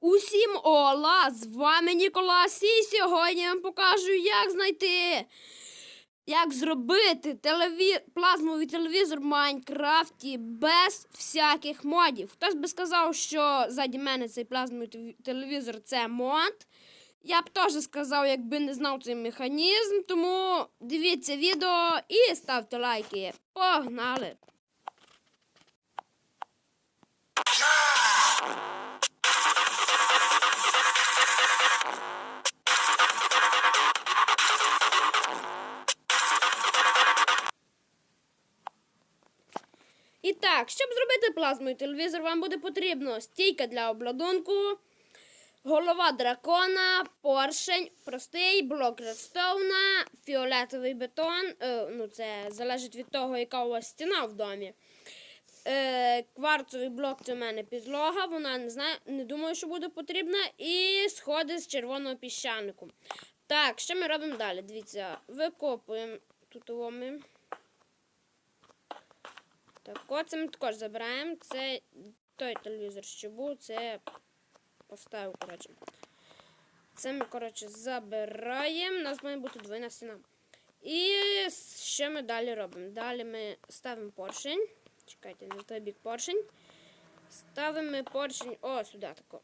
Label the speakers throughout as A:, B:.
A: Усім ола! З вами Ніколас і сьогодні я вам покажу, як знайти, як зробити телеві... плазмовий телевізор в Майнкрафті без всяких модів. Хтось би сказав, що ззаді мене цей плазмовий телевізор це мод. Я б теж сказав, якби не знав цей механізм. Тому дивіться відео і ставте лайки. Погнали! І так, щоб зробити плазмовий телевізор, вам буде потрібно стійка для обладунку, голова дракона, поршень, простий, блок редстоуна, фіолетовий бетон. Е, ну, це залежить від того, яка у вас стіна в домі. Е, кварцовий блок це в мене підлога, вона не знаю, не думаю, що буде потрібна. І сходи з червоного піщанику. Так, що ми робимо далі? Дивіться, викопуємо тут його ми. Так, оце ми також забираємо. Це той телевізор, що був, це поставив, коротше. Це ми, коротше, забираємо. У нас має бути двойна стіна. І що ми далі робимо? Далі ми ставимо поршень. Чекайте, не в той бік поршень. Ставимо поршень о, сюди тако.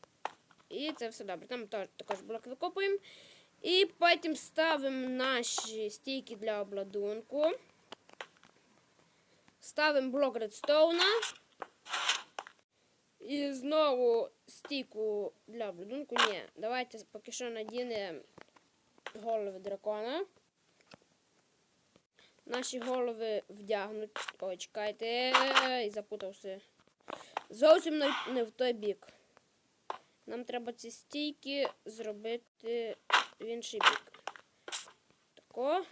A: І це все добре. Там також блок викопуємо. І потім ставимо наші стійки для обладунку. Ставимо блок редстоуна. І знову стійку для обладунку. Ні, давайте поки що надінемо голови дракона. Наші голови вдягнуть. Ой, чекайте, і запутався. Зовсім не, в той бік. Нам треба ці стійки зробити в інший бік. Тако.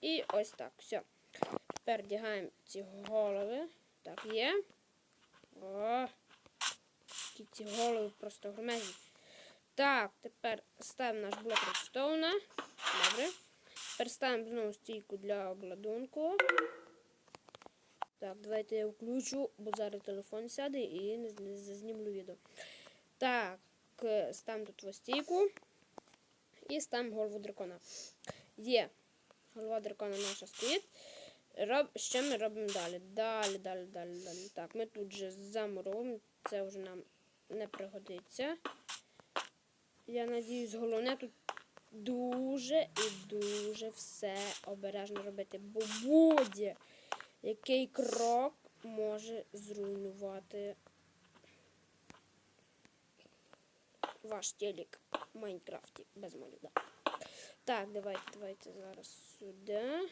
A: І ось так. Все. Тепер вдягаємо ці голови. Так, є. О, які ці голови просто громезні. Так, тепер ставимо наш блок редстоуна. Добре. Тепер знову стійку для обладунку. Так, давайте я включу, бо зараз телефон сяде і зазнімлю відео. Так, ставимо тут ось стійку. І ставимо голову дракона. Є. Голова дракона наша стоїть. Роб... Що ми робимо далі? Далі, далі, далі, далі. Так, ми тут же замуровуємо. Це вже нам не пригодиться. Я надіюсь, головне тут дуже і дуже все обережно робити. Бо будь який крок може зруйнувати ваш телек в Майнкрафті без модів. Да. Так, давайте, давайте зараз сюди.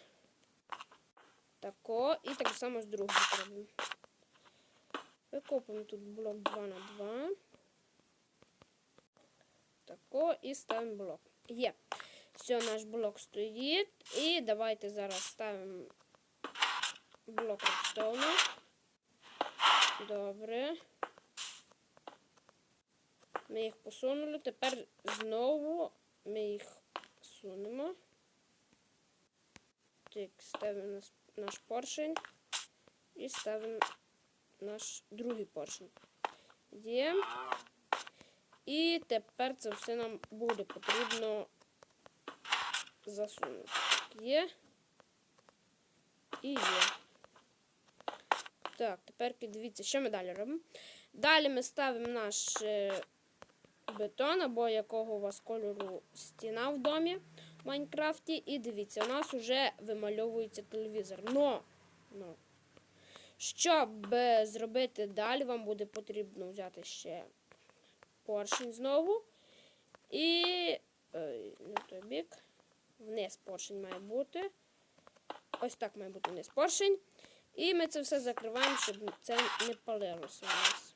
A: Тако. І так само з другим зробимо. Викопуємо тут блок 2 на 2. Тако і ставимо блок. Є. Все, наш блок стоїть. І давайте зараз ставимо блок редстоуну. Добре. Ми їх посунули. Тепер знову ми їх сунемо. Так, ставимо наш, поршень і ставимо наш другий поршень. Є. І тепер це все нам буде потрібно засунути. Є. І є. Так, тепер дивіться, що ми далі робимо. Далі ми ставимо наш е, бетон, або якого у вас кольору стіна в домі в Майнкрафті. І дивіться, у нас вже вимальовується телевізор. Но, но. Щоб е, зробити далі, вам буде потрібно взяти ще поршень знову. І ой, не той бік. Вниз поршень має бути. Ось так має бути вниз поршень. І ми це все закриваємо, щоб це не палилося у нас.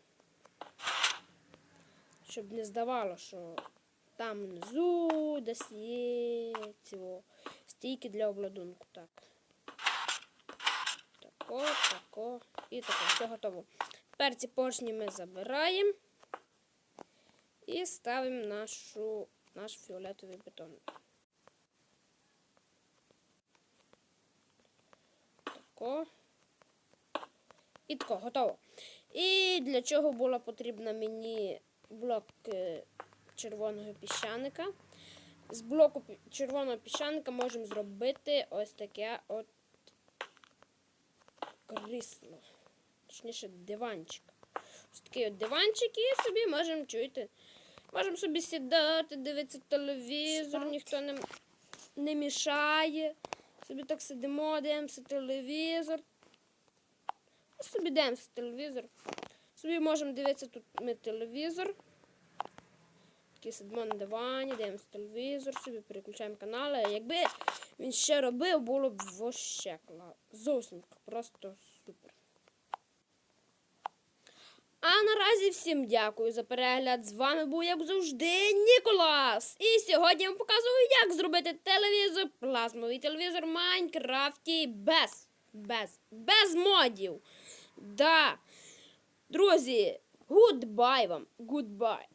A: Щоб не здавало, що там внизу десь є цього стійки для обладунку. Так. Тако, тако і тако. Все готово. Тепер ці поршні ми забираємо і ставимо нашу, наш фіолетовий бетон. Тако. І тако, готово. І для чого була потрібна мені блок е, червоного піщаника. З блоку червоного піщаника можемо зробити ось таке от крісло. Точніше, диванчик. Ось такий от диванчик і собі можемо чуєте. Можемо собі сідати, дивитися телевізор, ніхто не, не мішає. Собі так сидимо, дивимося телевізор. І собі дивимося телевізор. Собі можемо дивитися тут ми телевізор. Такі сидимо на дивані, дивимося телевізор, собі переключаємо канали. Якби він ще робив, було б вообще клас. Зовсім просто супер. А наразі всім дякую за перегляд. З вами був, як завжди, Ніколас. І сьогодні я вам показую, як зробити телевізор, плазмовий телевізор в Майнкрафті без, без, без модів. Да. Друзі, гудбай вам, гудбай.